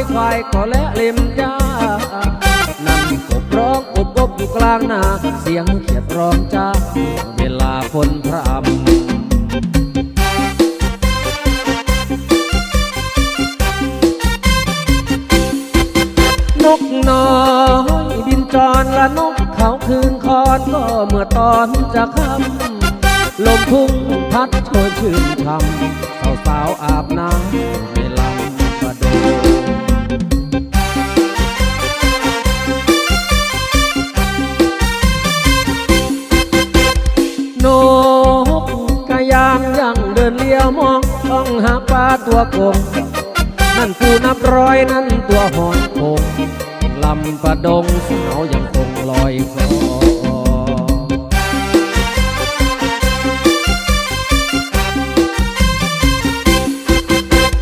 ควายควายก็และเล็มยานั่งกบร้องอบอบอยู่กลางนาเสียงเขียดร้องจ้าเวลาคนพรำนกน้อยบินจรละนกเขาคืนคอนก็เมื่อตอนจะค่ำลมพุ่งพัดโชยชื่นช่ำสาวสาวอาบน้ำในลำ กกะยางยังเดินเลี้ยวมองต้องหาปลาตัวกง นั่นปูนับร้อยนั่นตัวหอยโคงลำประดงสาวยังคงลอยคอ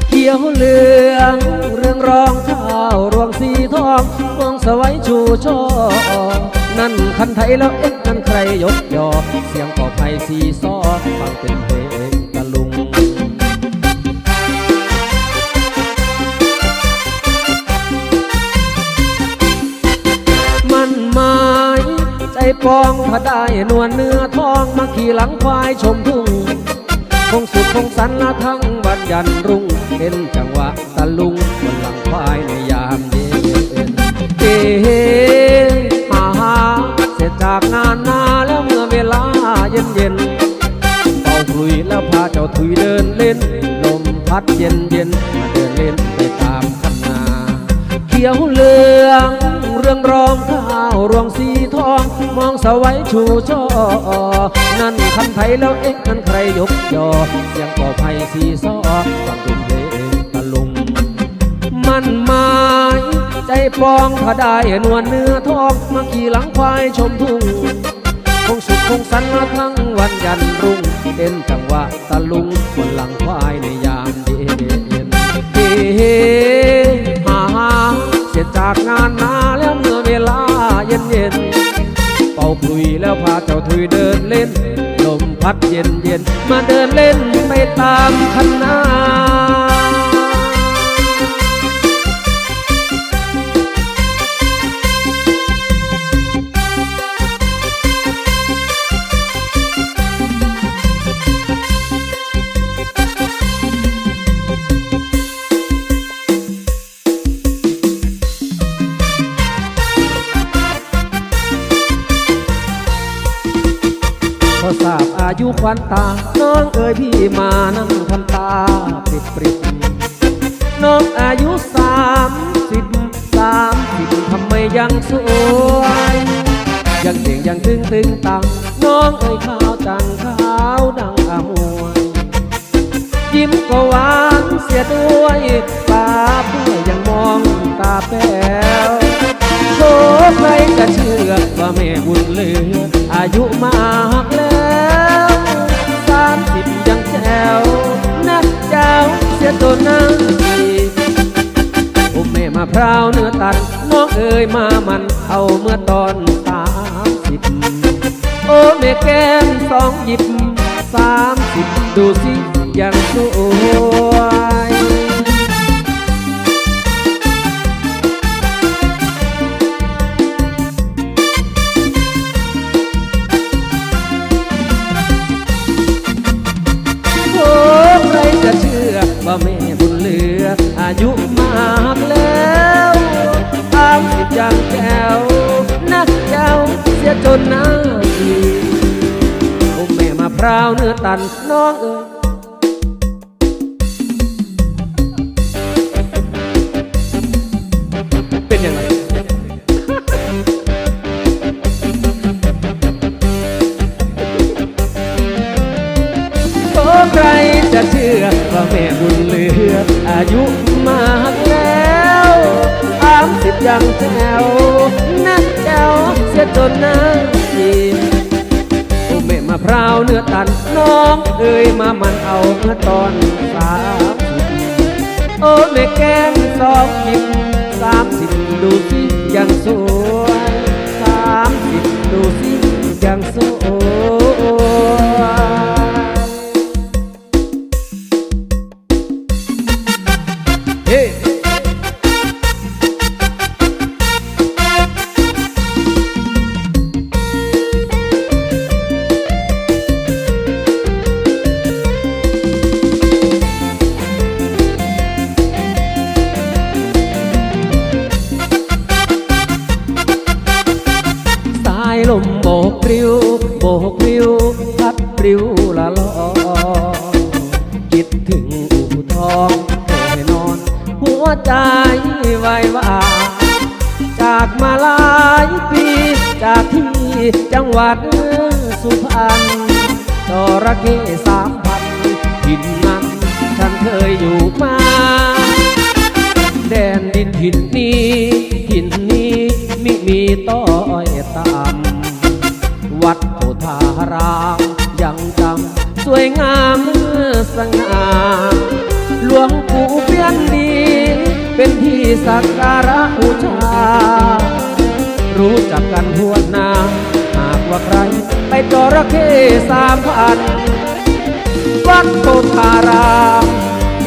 เขียวเหลืองเรื่องรองข้าวรวงสีทองมองสวัยชูช่อนั่นคันไทยแล้วเอ๊ะนั่นใครยกยอเสียง สีซ้อฟังเป็นเพลงตะลุง มันหมายใจปองถ้าได้นวลเนื้อทองมาขี่หลังควายชมทุ่ง คงสุขคงสันละทั้งบัดยันรุ่งเห็นจังหวะตะลุงบนหลังควายในยามเย็นเฮ้ฮาฮาเสร็จจากงาน ถุยเดินเล่นลมพัดเย็นเย็นมาเดินเล่นไปตามคันนาเขียวเหลืองเรื่องรองข้าวรวงสีทอง มองสวัยชูช่อนั่นคันไทยแล้วเอ๊ะนั่นใครยกยอเสียงก่อไผ่สีซ้อฟังเป็นเพลงตะลุงมันหมายใจปองถ้าได้นวลเนื้อทองมาขี่หลังควายชมทุ่ง คงสุขคงสันมาทั้งวันยันรุ่งเป็นจังหวะตะลุงบนหลังควายในยามเย็นเฮ้เฮ้ฮ่าฮ่าเสร็จจากงานนาแล้วเมื่อเวลาเย็นเย็นเป่าปลุยแล้วพาเจ้าถุยเดินเล่นลมพัดเย็นเย็นมาเดินเล่นไปตามคันนา ยุควันตา น้องเอ๋ยพี่มานั่งทำตาปริบปริบน้องอายุสามสิบสามสิบทำไมยังสวย ยังเด่งยังตึงตึงตัง ราวเนื้อตันน้องเอ๋ยมามันเอาเมื่อตอนสามสิบโอ้แม่แก้มสองหยิบสามสิบดูสิยังส รจะเชื่อว่าแม่บุญเหลือ อายุมากแล้วสามสิบยังแจ๋วนักแจ๋วเสียจนน้าทีโอ้แม่มาพร้าวเนื้อตันน้องเอ้ยมามันเอาเมื่อตอนสามโอ้แม่แก้มสองหิบสามสวยสามสิบดูสิยังสวย สุพรรณจระเข้สามพันหินนั้นฉันเคยอยู่มา แดนดินถิ่นนี้ถิ่นนี้มิมีต้อยต่ำวัดโพธารามยังจำสวยงามสง่าหลวงปู่เพียนดีเป็นที่สักการะบูชารู้จักกันทั่วหน้า กว่าใคร ไปจระเข้สามพันวัดโพธาราม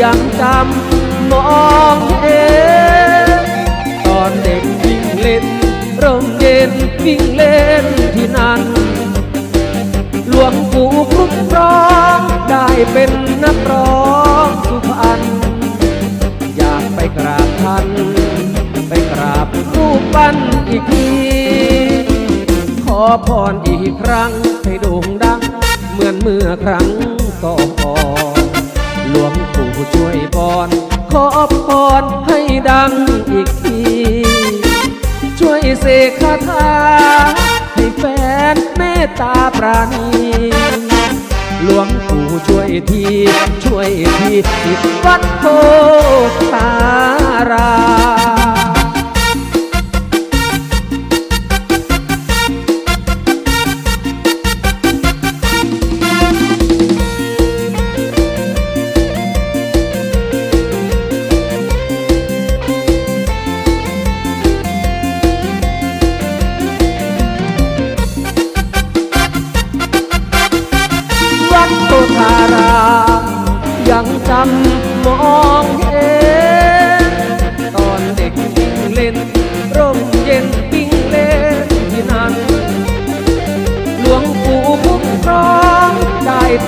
ยังจำมองเห็นตอนเด็กวิ่งเล่นร่มเย็นวิ่งเล่นที่นั่นหลวงปู่คุ้มครองได้เป็นนักร้องสุพรรณอยากไปกราบท่านไปกราบรูปปั้นอีกที พรอีกครั้งให้โด่งดัง เหมือนเมื่อครั้งก่อนหลวงปู่ช่วยบอนขอพรให้ดังอีกที ช่วยเสกคาถาให้แฟนเมตตาปราณีหลวงปู่ช่วยที ช่วยทีที่วัดโพธาราม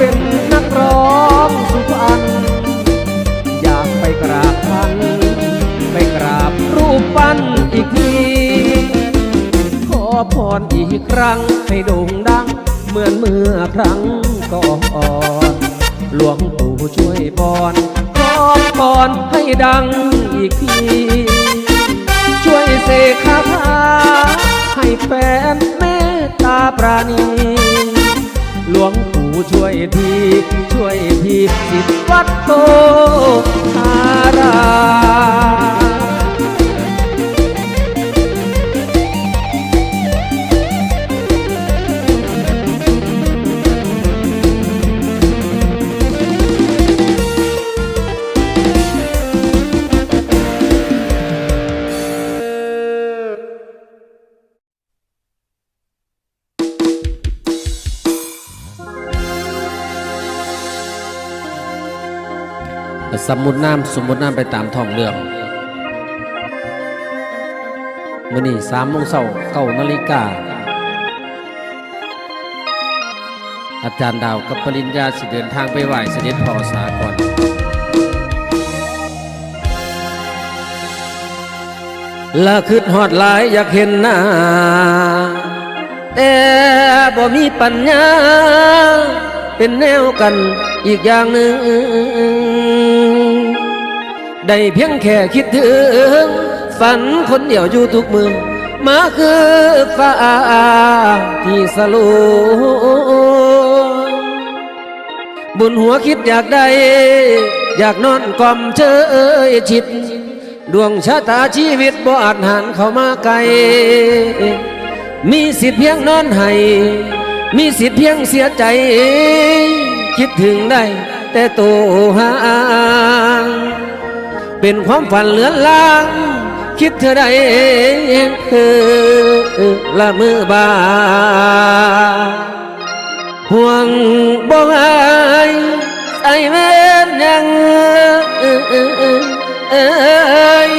เป็นนักร้องสุพรรณอยากไปกราบท่านไปกราบรูปปั้นอีกทีขอพรอีกครั้งให้โด่งดัง เหมือนเมื่อครั้งก่อนหลวงปู่ช่วยพรขอพรให้ดังอีกทีช่วยเสกคาถาให้แฟนเมตตาปราณี ช่วยทีช่วยทีสิวัดโตธาราม มมุติน้ำสมมุติน้ำไปตามท้องเรื่องมื่อนี้สามโมงเช้าเก้านาฬิกา อาจารย์ดาวกับปริญญาสิเดินทางไปไหว้เสด็จพ่อสากรละคืดฮอดหลายอยากเห็นหน้า แต่บ่มีปัญญา เป็นแนวกันอีกอย่างหนึ่ง ได้เพียงแค่คิดถึง ฝันคนเดียวอยู่ทุกมือมาคือฟ้าที่สลวบุญหัวคิดอยากได้ อยากนอนกล่อมเชยชิดดวงชะตาชีวิตบ่อาจหันเข้ามาไกล มีสิทธิ์เพียงนอนให้ มีสิทธิ์เพียงเสียใจ คิดถึงได้ แต่โตวห่าง เป็นความฝันเลือนลาง คิดเธอได้เออละมือบาห่วงบ่หายใส่แม่นยังเอ้ย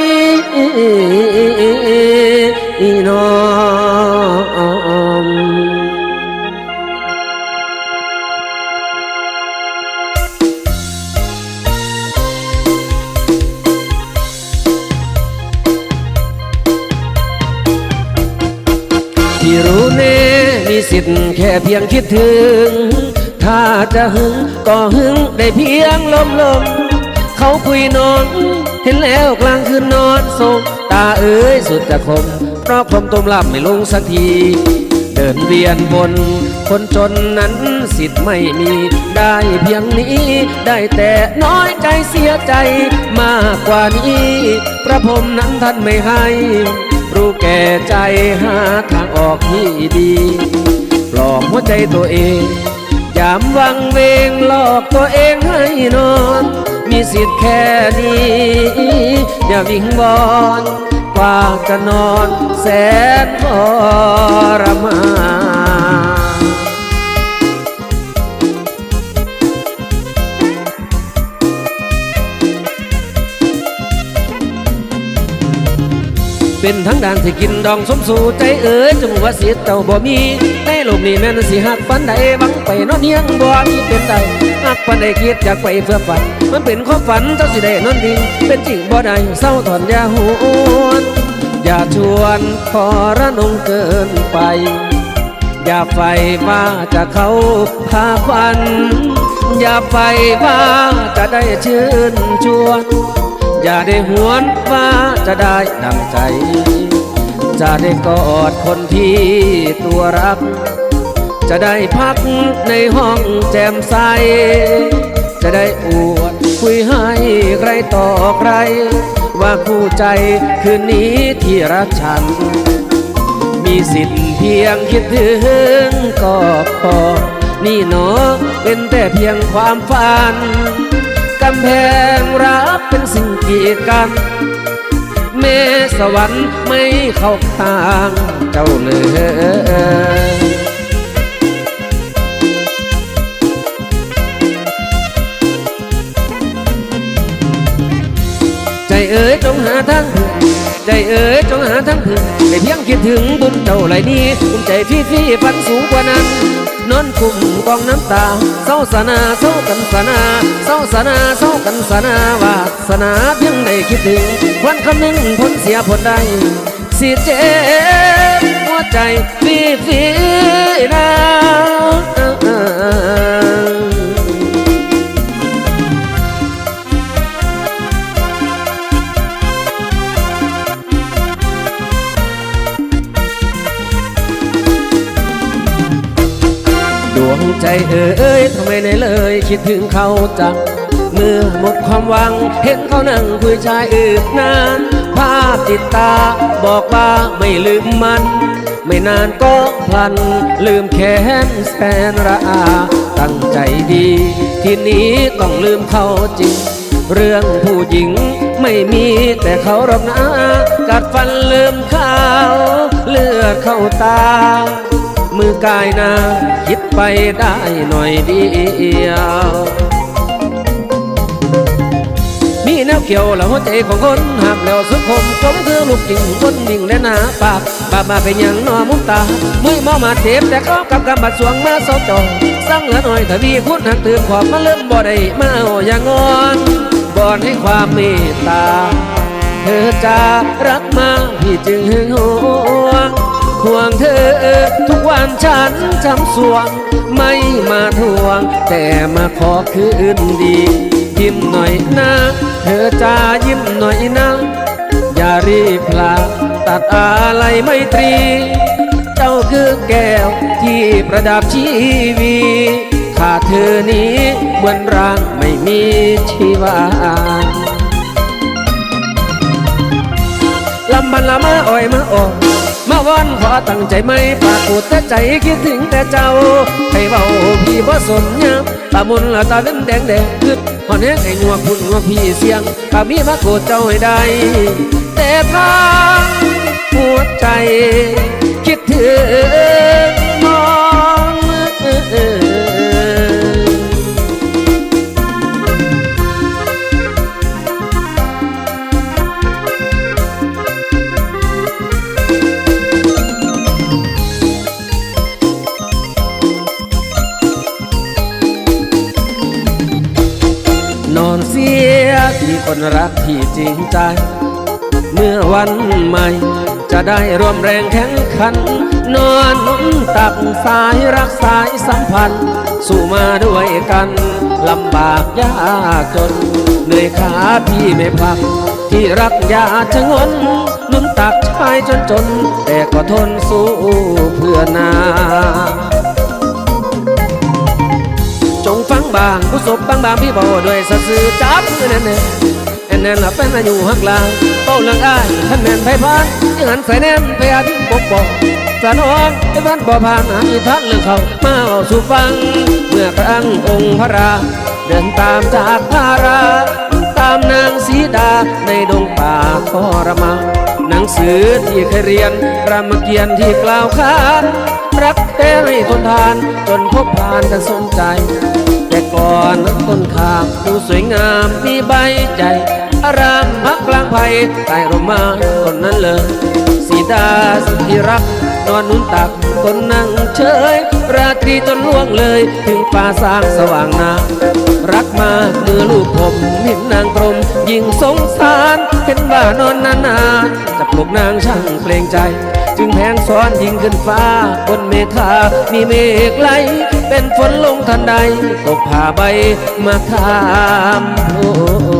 สิทธิ์แค่เพียงคิดถึง ถ้าจะหึงก็หึงได้เพียงลมลม เขาคุยนอน เห็นแล้วกลางคืนนอนสงตาเอ๋ยสุดจะคม เพราะคมต้มลับไม่ลงสักที เดินเวียนบน คนจนนั้นสิทธิ์ไม่มี ได้เพียงนี้ ได้แต่น้อยใจเสียใจมากกว่านี้ พระพรหมนั้นท่านไม่ให้ รู้แก่ใจหาทางออกที่ดีปลอบหัวใจตัวเอง ยามวังเวงหลอกตัวเองให้นอน มีสิทธิ์แค่นี้อย่าวิงวอนกว่าจะนอนแสนทรมาน เป็นทั้งด่างที่กินดองสมสู่ใจเอ๋ยจมูกว่าเสียเจ้าบ่มีในโลกนี้แม่นสิหักฝันใดหวังไปนอนเฮียงบ่มีเป็นใดหักปันใดคิดอยากไปเพื่อฝัน มันเป็นความฝันเจ้าสิได้นอนดิ่งเป็นจริงบ่ได้เศร้าถอนยาหวนอย่าชวนขอระนงเกินไป อย่าไฟว่าจะเขาพาควัน อย่าไฟว่าจะได้ชื่นชวน อย่าได้หวนว่าจะได้ดังใจ จะได้กอดคนที่ตัวรัก จะได้พักในห้องแจ่มใส จะได้อวดคุยให้ใครต่อใคร ว่าคู่ใจคืนนี้ที่รักฉัน มีสิทธิ์เพียงคิดถึงก็พอนี่หนอเป็นแต่เพียงความฝัน กำแพงรักเป็นสิ่งกีดกันเมสวรรค์ไม่เข้าข้างเจ้าเลยใจเอ๋ยจงหาทางถึงใจเอ๋ยจงหาทางถึงไม่เพียงคิดถึงบุญเจ้าไหลนี้ภูมิใจพี่พี่ฝันสูงกว่านั้น นอนคุมกองน้ำตาเศร้าสนาเศร้ากันสนาเศร้าสนาเศร้ากันสนาวาสนาเพียงได้คิดถึงวันคำหนึ่งผลเสียผลใดสิเจ็บหัวใจฟีฟีนะ วงใจเอ๋ยทำไมไหนเลยคิดถึงเขาจังเมื่อหมดความหวัง เห็นเขานั่งคุยชายอื่นนาน ภาพติดตาบอกว่าไม่ลืมมัน ไม่นานก็พลัน ลืมแค้นแสนระอา ตั้งใจดี ทีนี้ต้องลืมเขาจริง เรื่องผู้หญิงไม่มีแต่เขาหรอกนะกัดฟันลืมเขา เลือดเข้าตา มือกายนาคิดไปได้หน่อยเดียว มีแนวเกี่ยวแล้วหัวใจของคนหักแล้วสุขคมสมคือลูกจริงคนดิ่งและหนาปากบาบาเป็นอย่างนอมุกตามือมอมาเจ็บแต่ก็กับกำบัดสวงมาเศร้าจองสั่งเหลือหน่อยถ้ามีคุณหักตื่นขอบมาเริ่มบ่ได้มาเอาอย่างงอนบอนให้ความเมตตา เธอจะรักมาพี่จึงหึงหวง ห่วงเธอ ทุกวันฉันจำสวง ไม่มาทวง แต่มาขอคืนดี ยิ้มหน่อยนะ เธอจะยิ้มหน่อยนะ อย่ารีบลาตัดอะไรไม่ตรี เจ้าคือแก้วที่ประดับชีวีขาดเธอนี้เหมือนร่างไม่มีชีวาลำบันละมาอ่อยมาออ มาวอนขอตั้งใจไม่ปากกูแต่ใจคิดถึงแต่เจ้าให้เบาพี่บ่สนยามตามุนละตาเล่นแดงแดงขึ้นหอนแห้งให้งัวคุณงัวพี่เสียงถ้ามีมาโกรธเจ้าให้ได้ แต่ทางหัวใจ คิดถึง คนรักที่จริงใจ เมื่อวันใหม่ จะได้ร่วมแรงแข่งขัน นอนนุนตักสายรักสายสัมพันธ์ สู้มาด้วยกันลำบากยากจน เหนื่อยขาพี่ไม่พัก ที่รักอยาชะงนนุนตักชายจนจน แต่ก็ทนสู้เพื่อนาจงฟังบางผู้ศบบางบางพี่บอกด้วยสะสือจับมือแน่น นแน่นเป็นอายุหักลางเป้าเรื่องอ้ายท่านแม่นไพพานยังหันใส่แนมพยาที่ปกบอกสะนองไอ้บ้านบ่ผ่านหาอีทักเรื่องเขามาเอาสู่ฟัง เมื่อครั้งองค์พระราเดินตามจากพารา ตามนางสีดาในดงป่าทรมาหนังสือที่เคยเรียนรามเกียรติ์ที่กล่าวขานรักแท้ให้ทนทานจนพบผ่านกันสมใจ แต่ก่อนนั้นต้นขามดูสวยงามมีใบใจ อารามพักกลางไผ่ใต้ร่มไม้ต้นนั้นเลยสีดาสุดที่รัก นอนนุ่นตักคนนั่งเฉย ราตรีจนล่วงเลย ถึงป่าสร้างสว่างนารักมากเมื่อลูกผมเห็นนางกรมยิ่งสงสาร เห็นว่านอนนานๆจะปลุกนางช่างเกรงใจ จึงแผงซ้อนยิงขึ้นฟ้า บนเมฆามีเมฆไหลเป็นฝนลงทันใด ตกผ่าใบมาข้ามโ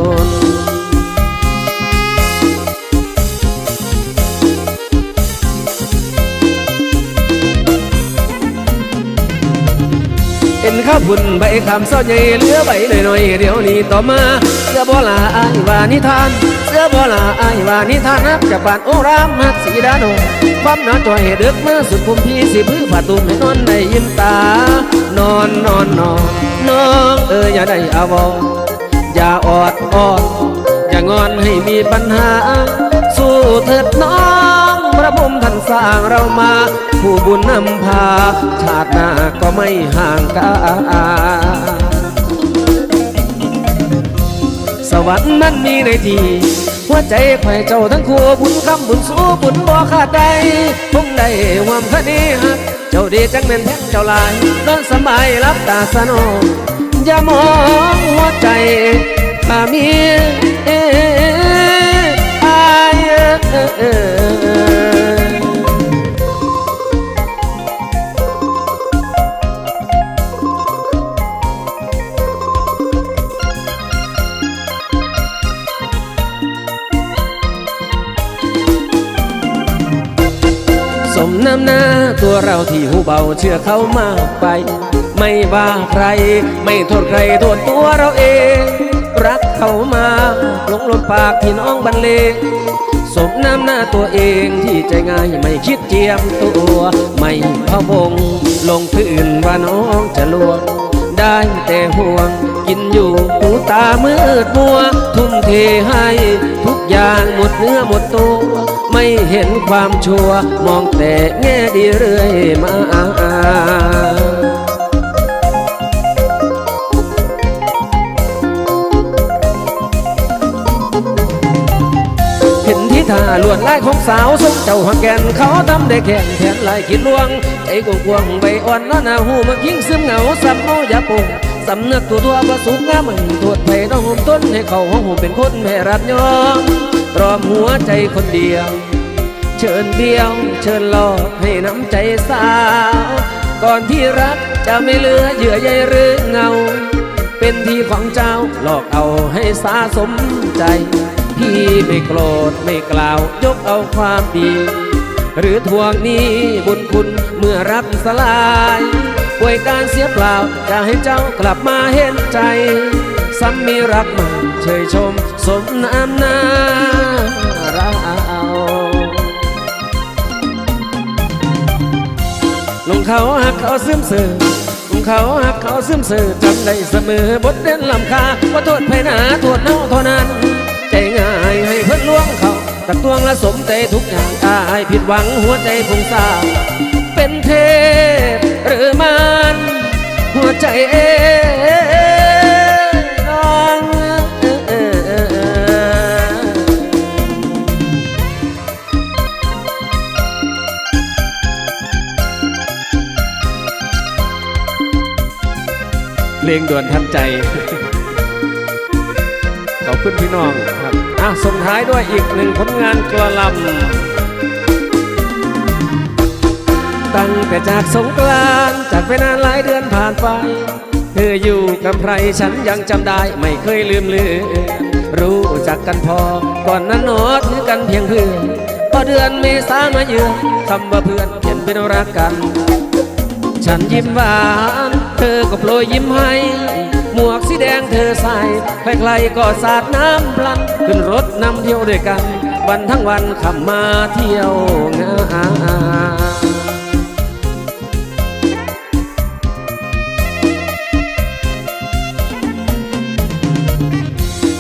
เอ็นข้าวพุ่นใบคำซ้อนใหญ่เหลือใบหน่อยๆเดี๋ยวนี้ต่อมาเสื้อบ่ลาอายวานิทาน เสื้อบ่ลาอายวานิทานนักจากบ้านโอรามฮักสีดาโนความหนอนจอยเดึกมาสุดภูมิพี่สิพื้ผ้าตุ้มให้นอนได้ยินตา นอนนอนนอนน้องเอออย่าได้อาวรอย่าออดอ้อนอย่างอนให้มีปัญหา สู้เถิดน้อง ระพรมท่านสร้างเรามา ผู้บุญนำพา ชาติหน้าก็ไม่ห่างกันสวรรค์นั้นมีในทีหัวใจไข่เจ้าทั้งคู่บุญคำบุญสู้บุญบ่ขาดใดคงได้ความคดีฮักเจ้าดีจังแม่นแท้เจ้าลายนอนสบายรับตาสนองอย่ามองหัวใจข้ามีเอ้อายเอ้อ สมน้ำหน้าตัวเราที่หูเบาเชื่อเขามากไป ไม่ว่าใคร ไม่โทษใครโทษตัวเราเอง รักเขามาหลงลมปากที่น้องบรรเลงสมน้ำหน้าตัวเองที่ใจง่ายไม่คิดเจียมตัว ไม่พะวงลงพื้นว่าน้องจะลวงได้แต่ห่วง กินอยู่หูตามืดมัว ทุ่มเทให้ อย่างหมดเนื้อหมดตัว ไม่เห็นความชั่วมองแต่แง่ดีเรื่อยมาเห็นที่ท่าลวดลายของสาวสมเจ้าหักแกนเขาทำได้แค่นแทนลายคิดลวงใจกวงๆใบอ่อนน้อหนาหูมักยิ่งซึมเหงาสับเมาอย่าปุ่ง สำนึกตัวตัวประสุกงามไม่ตรวจไผ่ต้องห่มต้นให้เขาห้องห่มเป็นคนแม่รับยอมรอมหัวใจคนเดียว เชิญเบี้ยวเชิญหลอกให้น้ำใจสาว ก่อนที่รักจะไม่เหลือเหยื่อใยหรือเงา เป็นที่ของเจ้าหลอกเอาให้สาสมใจ พี่ไม่โกรธไม่กล่าวยกเอาความดี หรือทวงหนี้บุญคุณเมื่อรักสลาย ป่วยการเสียเปล่าจะให้เจ้ากลับมาเห็นใจซ้ำมีรักใหม่เชยชมสมน้ำหน้าเราลงเขาหักเขาซึมเสือลงเขาหักเขาซึมเสือจำได้เสมอบทเด่นลำคาว่าโทษไผหนาโทษเน่าเท่านั้นใจง่ายให้เพิ่นลวงเขาตักตวงและสมใจทุกอย่างอายผิดหวังหัวใจพุ่งซ่าน เป็นเทพหรือมันหัวใจเอน้องเพลงด่วนทันใจ ขอบคุณพี่น้องครับ อะส่งท้ายด้วยอีกหนึ่งผลงานกระลำ ตั้งแต่จากสงกรานจากไปนานหลายเดือนผ่านไป เธออยู่กับใครฉันยังจำได้ไม่เคยลืมเลือนรู้จักกันพอ ก่อนนั้นหนอถือกันเพียงเพื่อนพอเดือนเมษามาเยือนคำว่าเพื่อนเปลี่ยนเป็นรักกัน ฉันยิ้มหวาน เธอก็โปรยยิ้มให้หมวกสีแดงเธอใส่ใครๆก็สาดน้ำพลัน ขึ้นรถนำเที่ยวด้วยกัน วันทั้งวันขับมาเที่ยวงาน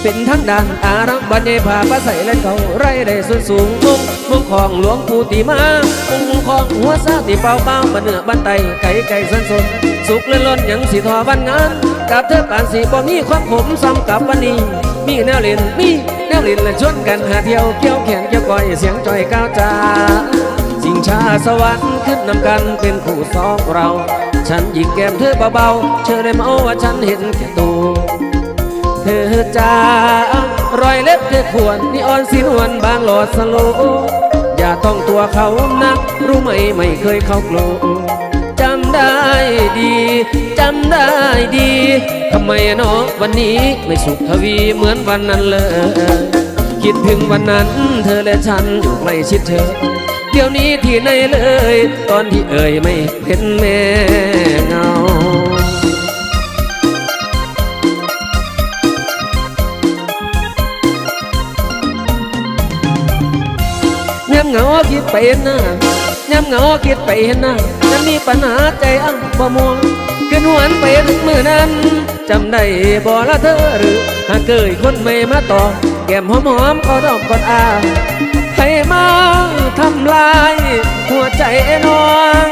เป็นทั้งด่านอารักบันเยพาปะใส่เล่นเขาไรได้ส่วนสูงมุงมุงของหลวงปู่ตีมามุงงของหัวซาตีเป่าเป่าบันเนื้อบันไตไก่ไก่สันสนสุกเล่นล้นยังสีทอบันงานกับเธอปานสีบ่มีความขมซ้ำกับวันนี้มีแนวเล่นมีแนวเล่นและชวนกันหาเที่ยวเกี่ยวแขนเกี่ยวก้อยเสียงจอยก้าวจ้าสิงชาสวรรค์ขึ้นนำกันเป็นคู่สองเรา ฉันหยิกแก้มเธอเบาๆเชื่อได้ไหมว่าฉันเห็นแก่ตัว เธอจ้ารอยเล็บเธอควรนี่อ่อนสีนวลบางหลอดสโล อย่าต้องตัวเขานัก รู้ไหมไม่เคยเข้ากลัวจำได้ดีจำได้ดีทำไมเนาะวันนี้ไม่สุขทวีเหมือนวันนั้นเลย คิดถึงวันนั้น เธอและฉันอยู่ใกล้ชิดเธอ เดี๋ยวนี้ที่ไหนเลย ตอนที่เอ่ยไม่เห็นแม่เงา คิดไปเห็นหน้าย้ำเงาคิดไปเห็นหน้านั้มีปัญหาใจอ่างบ่มองขึ้นหวนไปเมือนั้นจำได้บ่ละเธอหรือหากเกยคนไม่มาต่อแก้มหอมหอมกอดองกอดอาให้มาทำลาย หัวใจน้อง